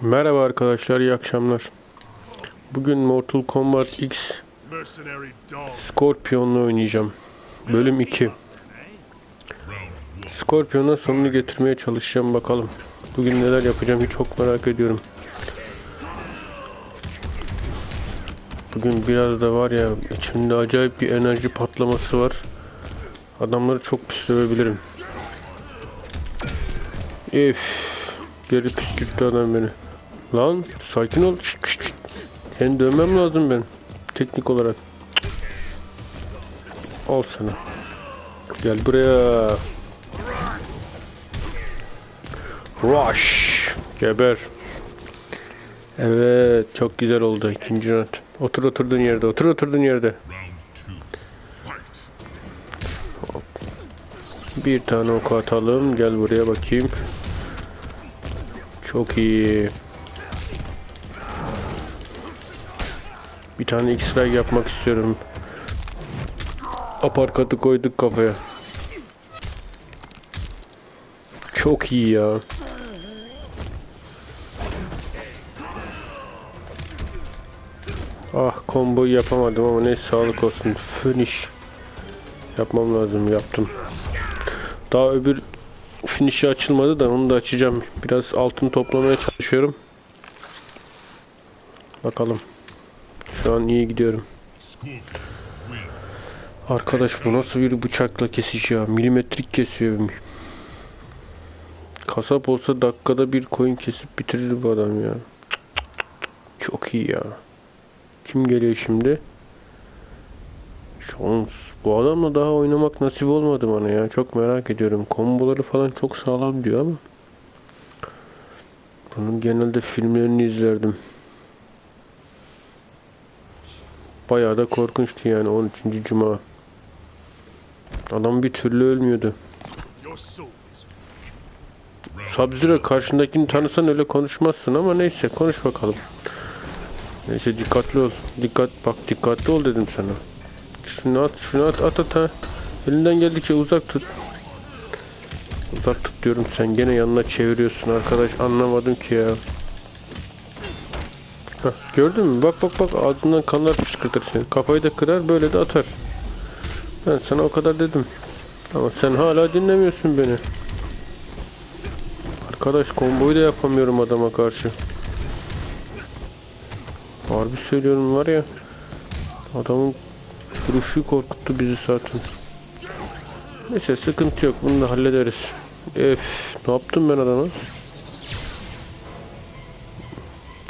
Merhaba arkadaşlar, iyi akşamlar. Bugün Mortal Kombat X. Scorpion'la oynayacağım. Bölüm 2. Scorpion'a sonunu getirmeye çalışacağım bakalım. Bugün neler yapacağım hiç çok merak ediyorum. Bugün biraz da var ya içimde acayip bir enerji patlaması var. Adamları çok pis dövebilirim. Ef, geri püskürttü adam beni. Lan sakin ol. Şşt, şşt. Seni dövmem lazım ben. Teknik olarak. Al sana. Gel buraya. Rush. Geber. Evet çok güzel oldu ikinci round. Otur oturduğun yerde. Otur oturduğun yerde. Bir tane ok atalım. Gel buraya bakayım. Çok iyi. Bir tane X-Ray yapmak istiyorum. Aparkatı koyduk kafaya. Çok iyi ya. Ah combo yapamadım ama ne sağlık olsun. Finish. Yapmam lazım yaptım. Daha öbür finish'i açılmadı da onu da açacağım. Biraz altın toplamaya çalışıyorum. Bakalım. Şu an iyi gidiyorum. Arkadaş bu nasıl bir bıçakla kesiş ya? Milimetrik kesiyor. Kasap olsa dakikada bir koyun kesip bitirir bu adam ya. Çok iyi ya. Kim geliyor şimdi? Şans. Bu adamla daha oynamak nasip olmadı bana ya. Çok merak ediyorum. Komboları falan çok sağlam diyor ama. Bunun genelde filmlerini izlerdim. Bayağı da korkunçtu yani 13. Cuma. Adam bir türlü ölmüyordu. Sub-Zero karşındakini tanısan öyle konuşmazsın ama neyse konuş bakalım. Neyse dikkatli ol. Dikkat bak dikkatli ol dedim sana. Şunu at şunu at at at ha. Elinden geldikçe uzak tut. Uzak tut diyorum sen gene yanına çeviriyorsun arkadaş anlamadım ki ya. Hah, gördün mü? Bak bak bak ağzından kanlar fışkırtır seni. Kafayı da kırar böyle de atar. Ben sana o kadar dedim. Ama sen hala dinlemiyorsun beni. Arkadaş komboyu da yapamıyorum adama karşı. Harbi söylüyorum var ya. Adamın vuruşu korkuttu bizi zaten. Neyse sıkıntı yok bunu da hallederiz. Ef ne yaptım ben adama?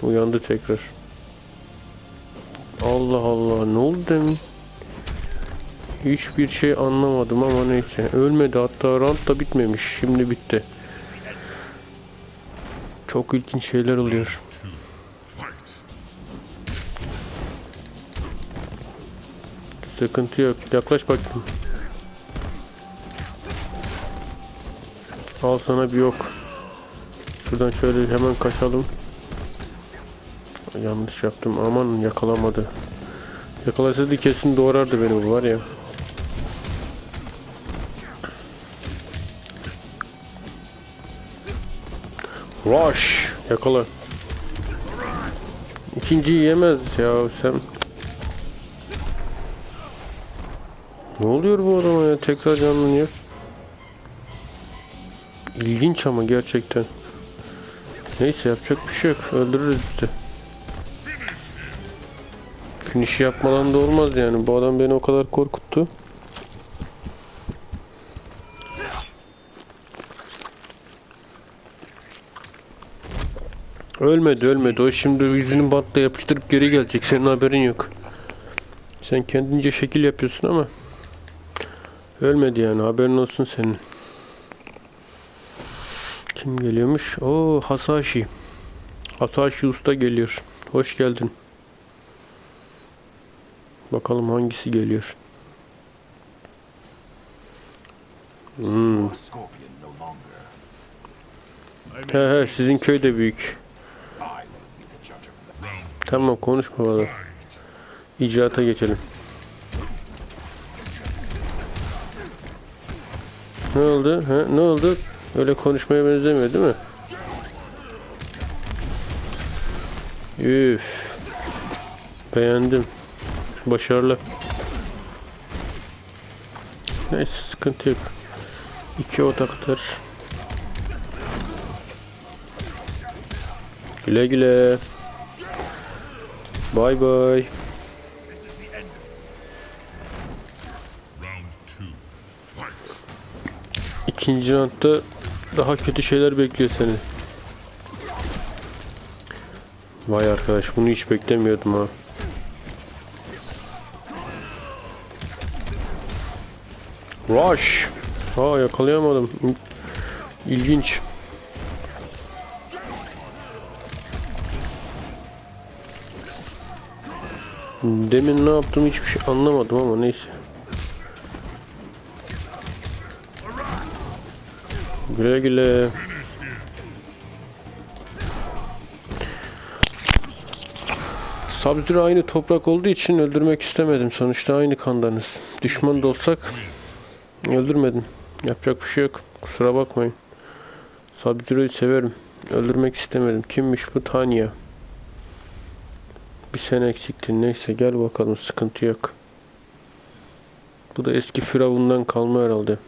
Uyandı tekrar. Allah Allah ne oldu demin? Hiçbir şey anlamadım ama neyse. Ölmedi hatta round da bitmemiş. Şimdi bitti. Çok ilginç şeyler oluyor. Sıkıntı yok. Yaklaş bakayım. Al sana bir yok. Şuradan şöyle hemen kaçalım. Yanlış yaptım. Aman yakalamadı. Yakalasaydı kesin doğrardı beni bu var ya. Rush. Yakala. İkinciyi yemez ya sen. Ne oluyor bu adama ya? Tekrar canlanıyor. İlginç ama gerçekten. Neyse yapacak bir şey yok. Öldürürüz işte. Finish yapmadan da olmaz yani. Bu adam beni o kadar korkuttu. Ölmedi ölmedi. O şimdi yüzünü bantla yapıştırıp geri gelecek. Senin haberin yok. Sen kendince şekil yapıyorsun ama ölmedi yani. Haberin olsun senin. Kim geliyormuş? Oo Hasashi. Hasashi Usta geliyor. Hoş geldin. Bakalım hangisi geliyor. Hmm. He he sizin köy de büyük. Tamam konuşma bana. İcraata geçelim. Ne oldu? He, ne oldu? Öyle konuşmaya benzemiyor değil mi? Üf. Beğendim. Başarılı. Neyse sıkıntı yok. İki odaktır. Güle güle. Bay bay. İkinci roundda daha kötü şeyler bekliyor seni. Vay arkadaş bunu hiç beklemiyordum ha. Rush. Aa yakalayamadım. İlginç. Demin ne yaptım hiçbir şey anlamadım ama neyse. Güle güle. Sabzura aynı toprak olduğu için öldürmek istemedim. Sonuçta aynı kandanız. Düşman da olsak öldürmedim. Yapacak bir şey yok. Kusura bakmayın. Sabzura'yı severim. Öldürmek istemedim. Kimmiş bu? Tanya. Bir sene eksikti. Neyse gel bakalım. Sıkıntı yok. Bu da eski Firavun'dan kalma herhalde.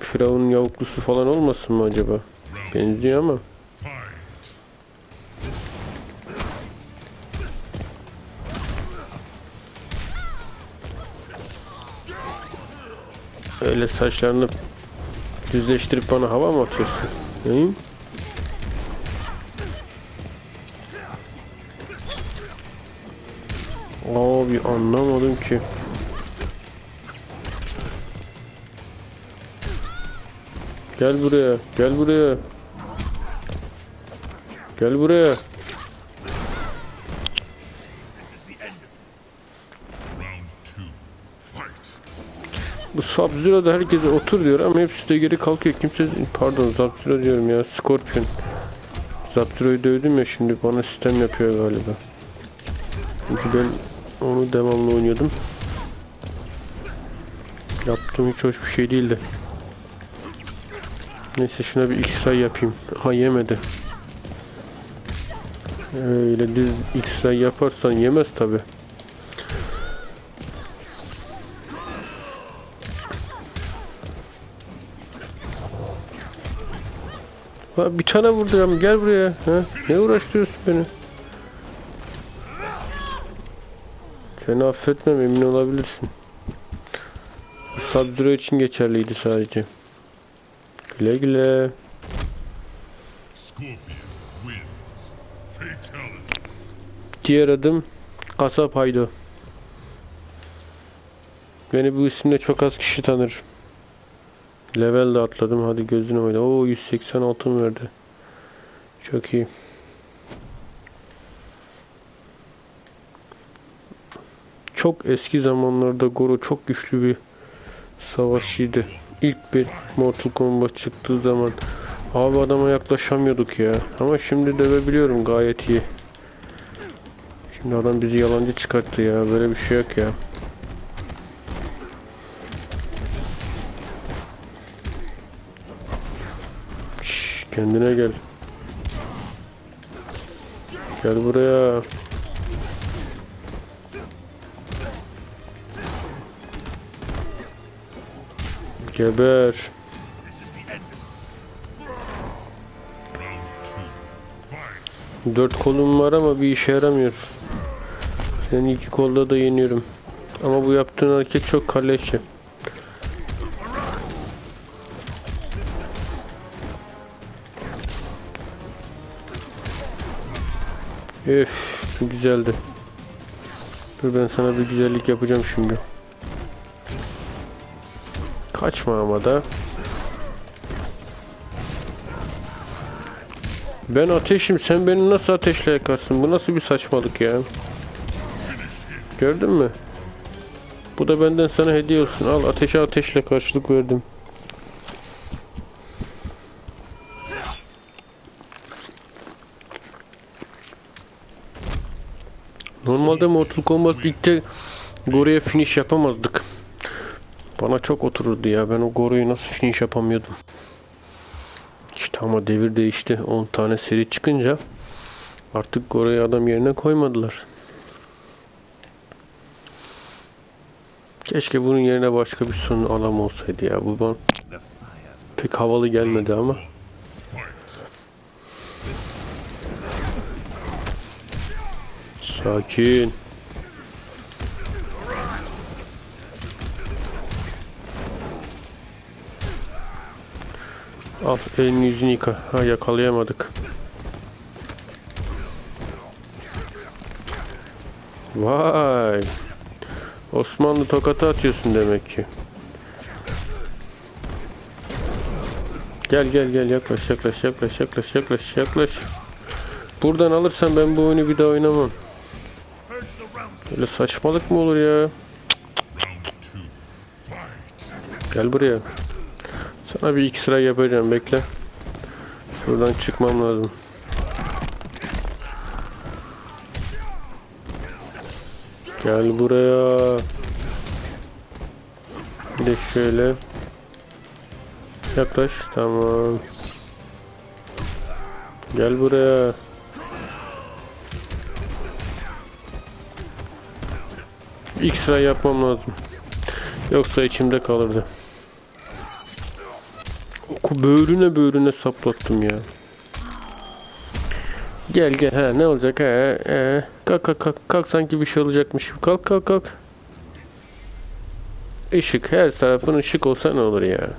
Firavun'un yavuklusu falan olmasın mı acaba? Benziyor ama. Öyle saçlarını düzleştirip bana hava mı atıyorsun? Neyim? Abi anlamadım ki. Gel buraya, gel buraya. Gel buraya. Bu Sub-Zero da herkese otur diyor ama hepsi de geri kalkıyor. Kimse pardon Sub-Zero diyorum ya Scorpion. Sub-Zero'yu dövdüm ya şimdi bana sistem yapıyor galiba. Çünkü ben onu devamlı oynuyordum. Yaptığım hiç hoş bir şey değildi. Neyse şuna bir X-ray yapayım. Ha yemedi. Öyle düz X-ray yaparsan yemez tabi. Bir tane vurdu ya. Gel buraya. Ha? Ne uğraştırıyorsun beni? Seni affetmem emin olabilirsin. Sabduro için geçerliydi sadece. Güle güle. Diğer adım Kasap Haydo. Beni bu isimle çok az kişi tanır. Level de atladım. Hadi gözünü oyna. Oo 180 altın verdi. Çok iyi. Çok eski zamanlarda Goro çok güçlü bir savaşçıydı. İlk bir Mortal Kombat çıktığı zaman abi adama yaklaşamıyorduk ya. Ama şimdi dövebiliyorum gayet iyi. Şimdi adam bizi yalancı çıkarttı ya. Böyle bir şey yok ya. Şş, kendine gel. Gel buraya. Fight. Dört kolum var ama bir işe yaramıyor. Seni iki kolda da yeniyorum. Ama bu yaptığın hareket çok kalleşçe. Üf, bu güzeldi. Dur ben sana bir güzellik yapacağım şimdi. Kaçma ama da. Ben ateşim sen beni nasıl ateşle yakarsın? Bu nasıl bir saçmalık ya? Gördün mü? Bu da benden sana hediye olsun. Al ateşe ateşle karşılık verdim. Normalde Mortal Kombat ilkte Goro'ya finish yapamazdık. Bana çok otururdu ya. Ben o Goro'yu nasıl finish yapamıyordum. İşte ama devir değişti. 10 tane seri çıkınca Artık oraya adam yerine koymadılar. Keşke bunun yerine başka bir son adam olsaydı ya. Bu bana pek havalı gelmedi ama. Sakin. Al elini yüzünü yıka. Ha yakalayamadık. Vay. Osmanlı tokatı atıyorsun demek ki. Gel gel gel yaklaş yaklaş yaklaş yaklaş yaklaş yaklaş. Buradan alırsan ben bu oyunu bir daha oynamam. Öyle saçmalık mı olur ya? Gel buraya. Sana bir iki sıra yapacağım bekle. Şuradan çıkmam lazım. Gel buraya. Bir de şöyle. Yaklaş tamam. Gel buraya. Sıra yapmam lazım. Yoksa içimde kalırdı. Böğrüne böğrüne saplattım ya. Gel gel ha ne olacak ha he. Kalk kalk kalk kalk sanki bir şey olacakmış gibi kalk kalk kalk. Işık her tarafın ışık olsa ne olur ya.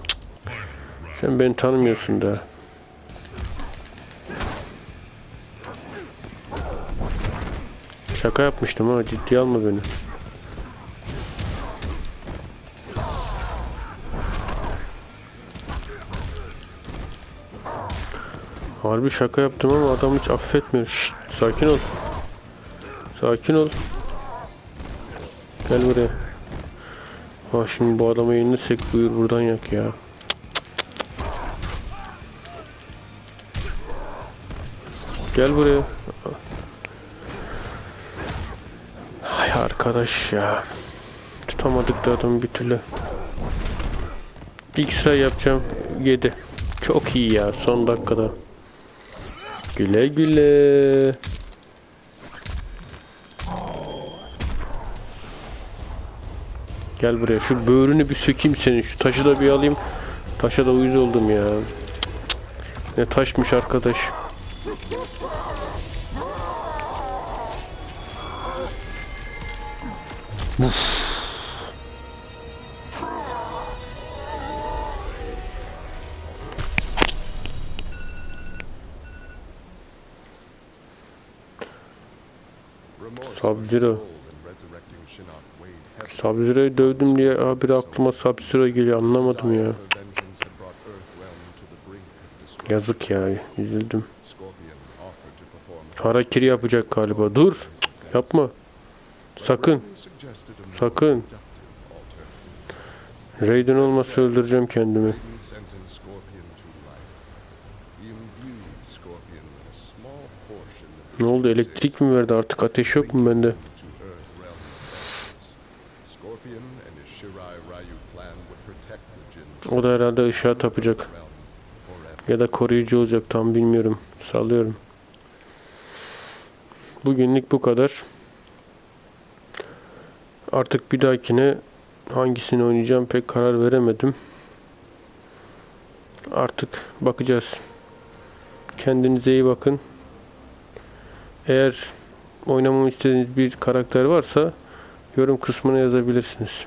Sen beni tanımıyorsun da. Şaka yapmıştım ha ciddiye alma beni. Harbi şaka yaptım ama adam hiç affetmiyor. Şşt, sakin ol. Sakin ol. Gel buraya. Ha şimdi bu adama elini sek buyur buradan yak ya. Gel buraya. Hay arkadaş ya. Tutamadık da adamı bir türlü. İlk sıra yapacağım. 7. Çok iyi ya son dakikada. Güle güle. Gel buraya. Şu böğrünü bir sökeyim senin. Şu taşı da bir alayım. Taşa da uyuz oldum ya. Ne taşmış arkadaş. Remorse heavily. Sub-Zero'yu dövdüm diye habire aklıma Sub-Zero geliyor. Anlamadım ya. Yazık ya. Üzüldüm. Harakiri yapacak galiba. Dur. Yapma. Sakın. Sakın. Raiden olmasa öldüreceğim kendimi. Ne oldu? Elektrik mi verdi? Artık ateş yok mu bende? O da herhalde ışığa tapacak. Ya da koruyucu olacak. Tam bilmiyorum. Sallıyorum. Bugünlük bu kadar. Artık bir dahakine hangisini oynayacağım pek karar veremedim. Artık bakacağız. Kendinize iyi bakın. Eğer oynamamı istediğiniz bir karakter varsa yorum kısmına yazabilirsiniz.